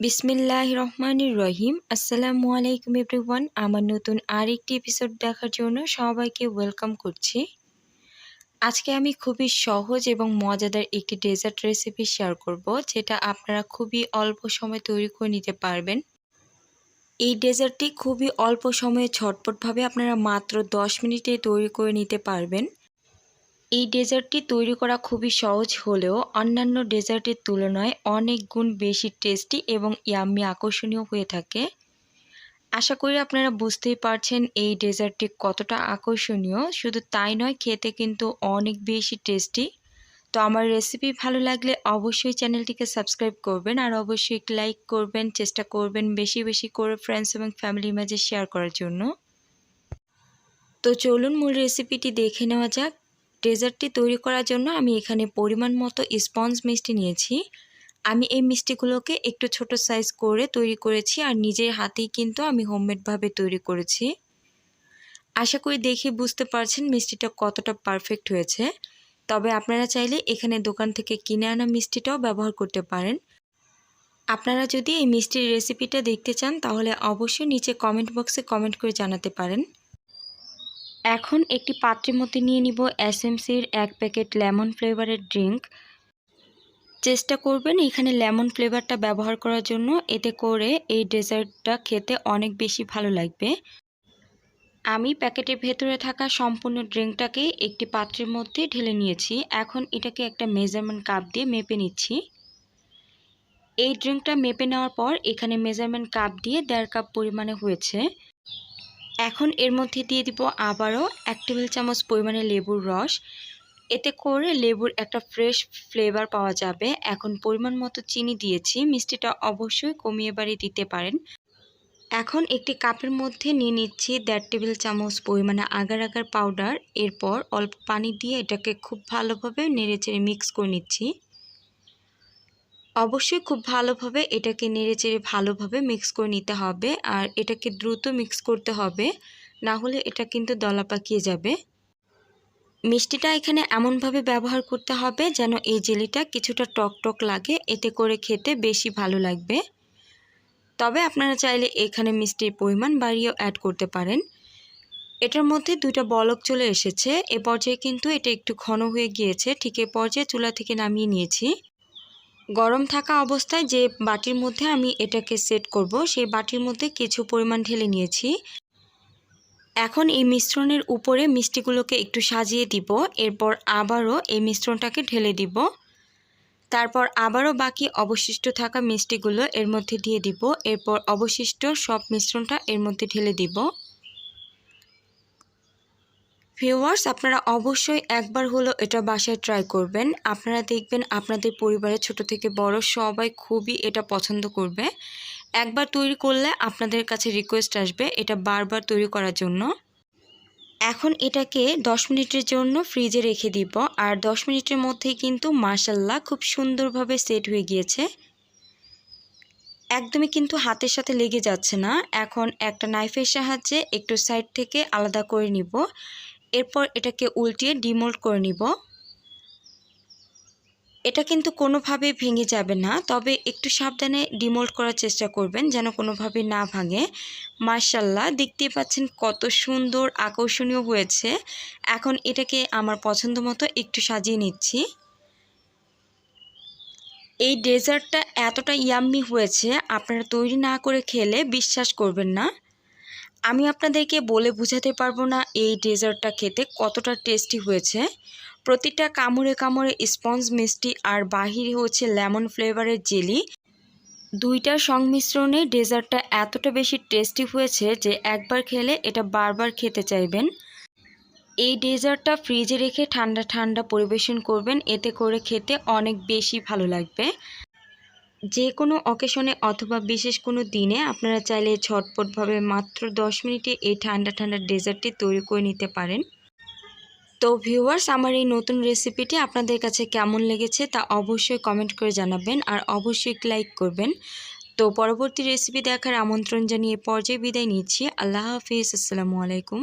বিসমিল্লাহ রহমানির রহিম। আসসালামু আলাইকুম এভরিওয়ান। আমার নতুন আরেকটি এপিসোড দেখার জন্য সবাইকে ওয়েলকাম করছি। আজকে আমি খুবই সহজ এবং মজাদার একটি ডেজার্ট রেসিপি শেয়ার করব, যেটা আপনারা খুবই অল্প সময় তৈরি করে নিতে পারবেন। এই ডেজার্টটি খুবই অল্প সময়ে ছটপটভাবে আপনারা মাত্র 10 মিনিটে তৈরি করে নিতে পারবেন। এই ডেজার্টটি তৈরি করা খুবই সহজ হলেও অন্যান্য ডেজার্টের তুলনায় অনেক গুণ বেশি টেস্টি এবং ইয়াম্মি আকর্ষণীয় হয়ে থাকে। আশা করি আপনারা বুঝতেই পারছেন এই ডেজার্টটি কতটা আকর্ষণীয়। শুধু তাই নয়, খেতে কিন্তু অনেক বেশি টেস্টি। তো আমার রেসিপি ভালো লাগলে অবশ্যই চ্যানেলটিকে সাবস্ক্রাইব করবেন আর অবশ্যই লাইক করবেন, চেষ্টা করবেন বেশি বেশি করে ফ্রেন্ডস এবং ফ্যামিলির মাঝে শেয়ার করার জন্য। তো চলুন মূল রেসিপিটি দেখে নেওয়া যাক। ডেজার্টটি তৈরি করার জন্য আমি এখানে পরিমাণ মতো স্পঞ্জ মিষ্টি নিয়েছি। আমি এই মিষ্টিগুলোকে একটু ছোট সাইজ করে তৈরি করেছি আর নিজের হাতেই কিন্তু আমি হোমমেডভাবে তৈরি করেছি। আশা করি দেখে বুঝতে পারছেন মিষ্টিটা কতটা পারফেক্ট হয়েছে। তবে আপনারা চাইলে এখানে দোকান থেকে কিনে আনা মিষ্টিটাও ব্যবহার করতে পারেন। আপনারা যদি এই মিষ্টির রেসিপিটা দেখতে চান তাহলে অবশ্যই নিচে কমেন্ট বক্সে কমেন্ট করে জানাতে পারেন। এখন একটি পাত্রের মধ্যে নিয়ে নিব এসএমসির এক প্যাকেট লেমন ফ্লেভারের ড্রিঙ্ক। চেষ্টা করবেন এখানে লেমন ফ্লেভারটা ব্যবহার করার জন্য। এতে করে এই ডেজার্টটা খেতে অনেক বেশি ভালো লাগবে। আমি প্যাকেটের ভেতরে থাকা সম্পূর্ণ ড্রিঙ্কটাকে একটি পাত্রের মধ্যে ঢেলে নিয়েছি। এখন এটাকে একটা মেজারমেন্ট কাপ দিয়ে মেপে নিচ্ছি। এই ড্রিঙ্কটা মেপে নেওয়ার পর এখানে মেজারমেন্ট কাপ দিয়ে দেড় কাপ পরিমাণে হয়েছে। এখন এর মধ্যে দিয়ে দিব আবারও এক টেবিল চামচ পরিমাণে লেবুর রস। এতে করে লেবুর একটা ফ্রেশ ফ্লেভার পাওয়া যাবে। এখন পরিমাণ মতো চিনি দিয়েছি। মিষ্টিটা অবশ্যই কমিয়ে বাড়ি দিতে পারেন। এখন একটি কাপের মধ্যে নিয়ে নিচ্ছি দেড় টেবিল চামচ পরিমাণে আগার আগার পাউডার এরপর অল্প পানি দিয়ে এটাকে খুব ভালোভাবে নেড়ে চেড়ে মিক্স করে নিচ্ছি। অবশ্যই খুব ভালোভাবে এটাকে নেড়ে চেড়ে ভালোভাবে মিক্স করে নিতে হবে আর এটাকে দ্রুত মিক্স করতে হবে, না হলে এটা কিন্তু দলা পাকিয়ে যাবে। মিষ্টিটা এখানে এমনভাবে ব্যবহার করতে হবে যেন এই জেলিটা কিছুটা টক টক লাগে, এতে করে খেতে বেশি ভালো লাগবে। তবে আপনারা চাইলে এখানে মিষ্টির পরিমাণ বাড়িয়েও অ্যাড করতে পারেন। এটার মধ্যে দুইটা বলক চলে এসেছে, এ পর্যায়ে কিন্তু এটা একটু ঘন হয়ে গিয়েছে, ঠিক এ পর্যায়ে চুলা থেকে নামিয়ে নিয়েছি। গরম থাকা অবস্থায় যে বাটির মধ্যে আমি এটাকে সেট করব, সেই বাটির মধ্যে কিছু পরিমাণ ঢেলে নিয়েছি। এখন এই মিশ্রণের উপরে মিষ্টিগুলোকে একটু সাজিয়ে দিব, এরপর আবারও এই মিশ্রণটাকে ঢেলে দিব। তারপর আবারও বাকি অবশিষ্ট থাকা মিষ্টিগুলো এর মধ্যে দিয়ে দিব, এরপর অবশিষ্ট সব মিশ্রণটা এর মধ্যে ঢেলে দিব। ভিউয়ার্স আপনারা অবশ্যই একবার হলো এটা বাসায় ট্রাই করবেন। আপনারা দেখবেন আপনাদের পরিবারের ছোট থেকে বড় সবাই খুবই এটা পছন্দ করবে। একবার তৈরি করলে আপনাদের কাছে রিকোয়েস্ট আসবে এটা বারবার তৈরি করার জন্য। এখন এটাকে 10 মিনিটের জন্য ফ্রিজে রেখে দিব। আর 10 মিনিটের মধ্যেই কিন্তু মার্শাল্লাহ খুব সুন্দরভাবে সেট হয়ে গিয়েছে। একদমই কিন্তু হাতের সাথে লেগে যাচ্ছে না। এখন একটা নাইফের সাহায্যে একটু সাইড থেকে আলাদা করে নিব। এরপর এটাকে উল্টিয়ে ডিমোল্ড করে নিব। এটা কিন্তু কোনোভাবে ভেঙে যাবে না, তবে একটু সাবধানে ডিমোল্ড করার চেষ্টা করবেন যেন কোনোভাবে না ভাঙে। মার্শাল্লাহ দেখতেই পাচ্ছেন কত সুন্দর আকর্ষণীয় হয়েছে। এখন এটাকে আমার পছন্দ মতো একটু সাজিয়ে নিচ্ছি। এই ডেজার্টটা এতটা ইয়াম্মি হয়েছে, আপনারা তৈরি না করে খেলে বিশ্বাস করবেন না। আমি আপনাদেরকে বলে বুঝাতে পারব না এই ডেজার্টটা খেতে কতটা টেস্টি হয়েছে। প্রতিটা কামড়ে কামড়ে স্পঞ্জ মিষ্টি আর বাহিরে হচ্ছে লেমন ফ্লেভারের জেলি। দুইটার সংমিশ্রণে ডেজার্টটা এতটা বেশি টেস্টি হয়েছে যে একবার খেলে এটা বারবার খেতে চাইবেন। এই ডেজার্টটা ফ্রিজে রেখে ঠান্ডা ঠান্ডা পরিবেশন করবেন, এতে করে খেতে অনেক বেশি ভালো লাগবে। যে কোনো অকেশনে অথবা বিশেষ কোনো দিনে আপনারা চাইলে ঝটপটভাবে মাত্র 10 মিনিটে এই ঠান্ডা ঠান্ডা ডেজার্টটি তৈরি করে নিতে পারেন। তো ভিউয়ার্স, আমার এই নতুন রেসিপিটি আপনাদের কাছে কেমন লেগেছে তা অবশ্যই কমেন্ট করে জানাবেন আর অবশ্যই লাইক করবেন। তো পরবর্তী রেসিপি দেখার আমন্ত্রণ জানিয়ে পর্যায়ে বিদায় নিচ্ছি। আল্লাহ হাফিজ, আসসালামু আলাইকুম।